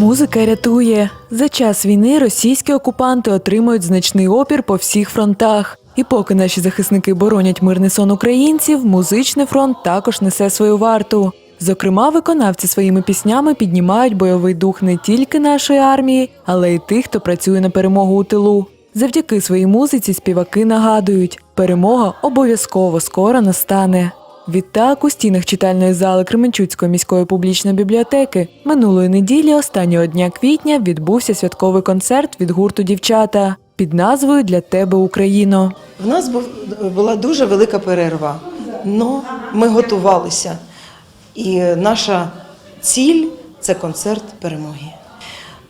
Музика рятує. За час війни російські окупанти отримують значний опір по всіх фронтах. І поки наші захисники боронять мирний сон українців, музичний фронт також несе свою варту. Зокрема, виконавці своїми піснями піднімають бойовий дух не тільки нашої армії, але й тих, хто працює на перемогу у тилу. Завдяки своїй музиці співаки нагадують, перемога обов'язково скоро настане. Відтак, у стінах читальної зали Кременчуцької міської публічної бібліотеки минулої неділі, останнього дня квітня, відбувся святковий концерт від гурту Дівчата під назвою Для тебе Україно. В нас був, була дуже велика перерва, але ми готувалися. І наша ціль це концерт перемоги.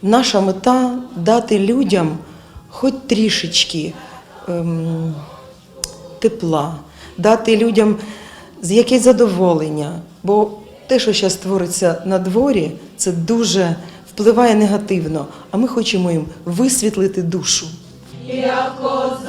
Наша мета дати людям хоч трішечки ем, тепла, дати людям з якесь задоволення. Бо те, що зараз твориться на дворі, це дуже впливає негативно, а ми хочемо їм висвітлити душу. Я друг